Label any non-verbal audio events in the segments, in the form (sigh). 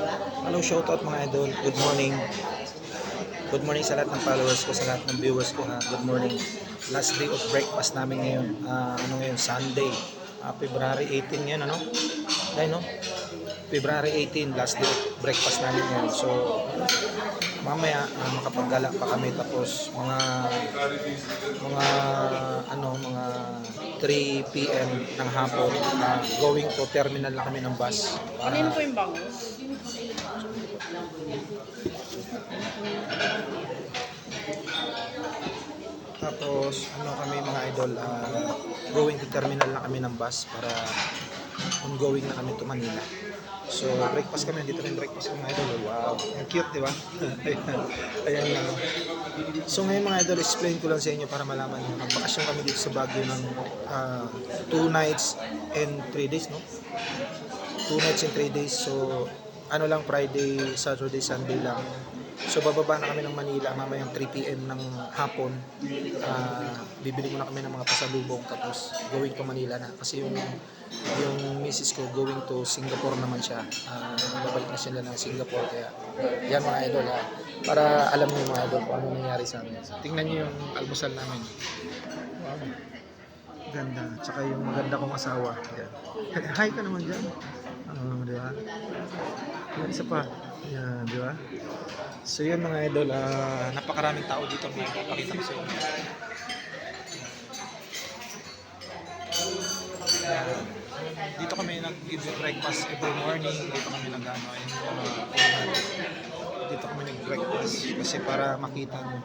Hello, shoutout mga idol. Good morning. Good morning sa lahat ng followers ko, sa lahat ng viewers ko ha. Good morning. Last day of breakfast namin ngayon. Ah, ano ngayon? Sunday. Ah, February 18 ngayon, ano? Ay, no? February 18, last day of breakfast namin ngayon. So, mamaya ah, makapaggala pa kami tapos mga mga ano mga 3 PM ng hapon ah, going to terminal na kami ng bus para Kanino po yung bango? Tapos, ano kami mga idol, ah, going to terminal na kami ng bus para ongoing na kami to Manila. So, breakfast kami. Dito rin breakfast kami mga idol. Wow. Ang cute, di ba? (laughs) Ayan lang. So, ngayon mga idol, explain ko lang sa inyo para malaman nyo. Nagbakasyon kami dito sa Baguio ng 2 nights and 3 days, no? 2 nights and 3 days. So, ano lang, Friday, Saturday, Sunday lang. So bababa na kami ng Manila mamayang 3 p.m. ng hapon. Ah, bibili muna kami ng mga pasalubong tapos going to Manila na kasi yung yung misis ko going to Singapore naman siya. Ah, babalik na sila ng Singapore kaya yan mga idol ha. Para alam niyo mga idol kung ano nangyari sa amin. Tingnan niyo yung almusal namin. Wow. Ganda. Tsaka yung maganda kong asawa. Yan. (laughs) Hi ka naman dyan. Ano, di ba? Yan, isa pa. Yan, di ba? So yun mga idol, ah, napakaraming tao dito may papakita ko sa inyo. Dito kami nag-breakfast every morning, dito kami nag-ano, mga dito kami nag-breakfast kasi para makita nyo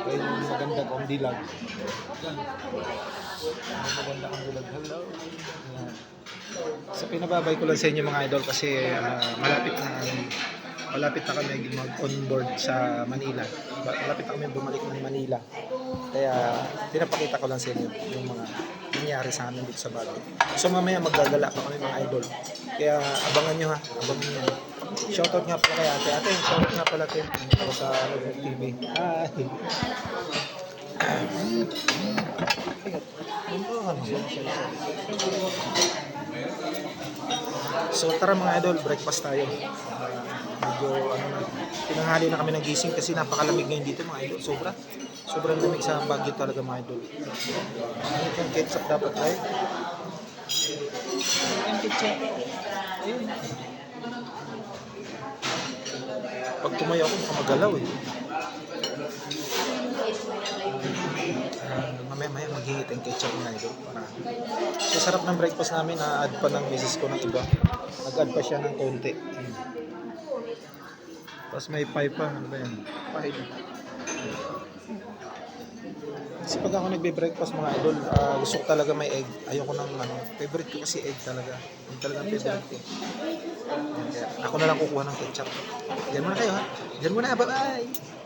kaya yung maganda kong dilag. Yan. Maganda kong dilag. Hello. Yan. So pinababay ko lang sa inyo mga idol kasi ah, malapit malapit na kami mag-onboard sa Manila. Malapit na kami bumalik ng Manila. Kaya pinapakita ko lang sa inyo yung mga nangyari sa amin dito sa Baguio. So mamaya maggagala pa kami mga idol. Kaya abangan nyo ha, abangan nyo. Shoutout nga pala kay ate. Ate, shoutout nga pala ate. Ako sa Love TV. Hi. So tara mga idol, breakfast tayo. Medyo ano na, tinanghali na kami nagising kasi napakalamig ngayon dito mga idol. Sobra. Sobrang lamig sa Baguio talaga mga idol. Ano yung ketchup dapat kitchen. Ayun. Pag tumayo ako, baka magalaw eh. Ah, mamaya maya maghingi tayong ketchup mga idol. Para... So sarap ng breakfast namin, na-add pa ng misis ko ng iba. Nag-add pa siya ng konti. Hmm. Tapos may pie pa. Ano ba yan? Pie. Kasi pag ako nagbe-breakfast mga idol, ah, gusto ko talaga may egg. Ayoko ng ano, favorite ko kasi egg talaga. Yung talagang favorite ko. Kaya ako na lang kukuha ng ketchup. Diyan muna kayo ha. Diyan muna, bye-bye!